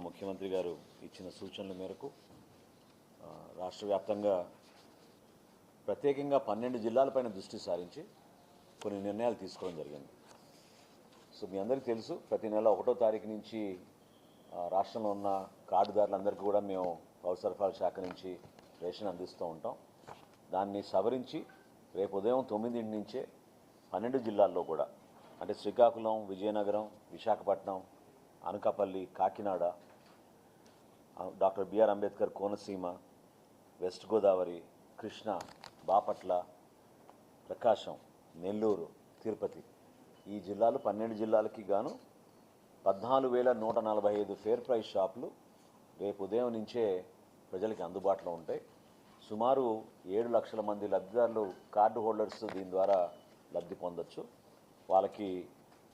గౌరవ ముఖ్యమంత్రి గారు ఇచ్చిన సూచనల మేరకు రాష్ట్ర వ్యాప్తంగా ప్రత్యేకంగా పన్నెండు జిల్లాలపైన దృష్టి సారించి కొన్ని నిర్ణయాలు తీసుకోవడం జరిగింది. సో మీ అందరికీ తెలుసు ప్రతి నెల ఒకటో తారీఖు నుంచి రాష్ట్రంలో ఉన్న కార్డుదారులందరికీ కూడా మేము పౌర సరఫరాల శాఖ నుంచి రేషన్ అందిస్తూ ఉంటాం. దాన్ని సవరించి రేపు ఉదయం తొమ్మిదింటి నుంచే పన్నెండు జిల్లాల్లో కూడా అంటే Srikakulam Vizianagaram Visakhapatnam Anakapalli Kakinada doctor BR Ambedkar Konaseema west Godavari Krishna Bapatla Prakasam Nellore Tirupati. ఈ జిల్లాలు పన్నెండు జిల్లాలకి గాను పద్నాలుగు వేల నూట నలభై ఐదు ఫేర్ ప్రైస్ షాపులు రేపు ఉదయం నుంచే ప్రజలకి అందుబాటులో ఉంటాయి. సుమారు ఏడు లక్షల మంది లబ్ధిదారులు కార్డు హోల్డర్స్ దీని ద్వారా లబ్ధి పొందొచ్చు. వాళ్ళకి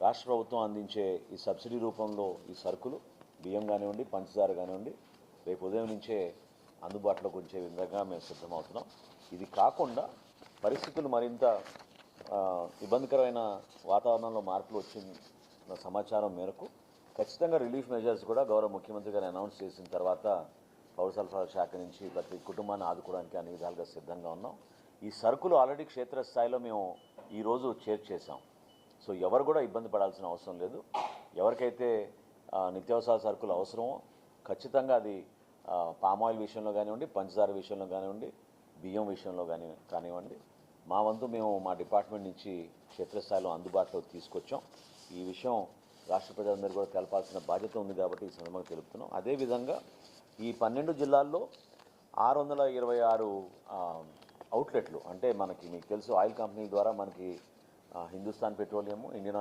రాష్ట్ర ప్రభుత్వం అందించే ఈ సబ్సిడీ రూపంలో ఈ సరుకులు బియ్యం కానివ్వండి పంచదార కానివ్వండి రేపు ఉదయం నుంచే అందుబాటులోకి వచ్చే విధంగా మేము సిద్ధమవుతున్నాం. ఇది కాకుండా పరిస్థితులు మరింత ఇబ్బందికరమైన వాతావరణంలో మార్పులు వచ్చిన సమాచారం మేరకు ఖచ్చితంగా రిలీఫ్ మెజర్స్ కూడా గౌరవ ముఖ్యమంత్రి గారు అనౌన్స్ చేసిన తర్వాత పౌర సరఫరాల శాఖ నుంచి ప్రతి కుటుంబాన్ని ఆదుకోవడానికి అన్ని విధాలుగా సిద్ధంగా ఉన్నాం. ఈ సరుకులు ఆల్రెడీ క్షేత్రస్థాయిలో మేము ఈరోజు చేర్చేసాం సో ఎవరు కూడా ఇబ్బంది పడాల్సిన అవసరం లేదు. ఎవరికైతే నిత్యావసర సరుకులు అవసరమో ఖచ్చితంగా అది పామాయిల్ పామ్ ఆయిల్ విషయంలో కానివ్వండి పంచదార విషయంలో కానివ్వండి బియ్యం విషయంలో కానీ కానివ్వండి మా వంతు మేము మా డిపార్ట్మెంట్ నుంచి క్షేత్రస్థాయిలో అందుబాటులో తీసుకొచ్చాం. ఈ విషయం రాష్ట్ర ప్రజలందరూ కూడా తెలపాల్సిన బాధ్యత ఉంది కాబట్టి ఈ సందర్భంగా తెలుపుతున్నాం. అదేవిధంగా ఈ పన్నెండు జిల్లాల్లో ఆరు వందల ఇరవై ఆరు అవుట్లెట్లు అంటే మనకి మీకు తెలుసు ఆయిల్ కంపెనీ ద్వారా మనకి హిందుస్థాన్ పెట్రోలియం ఇండియన్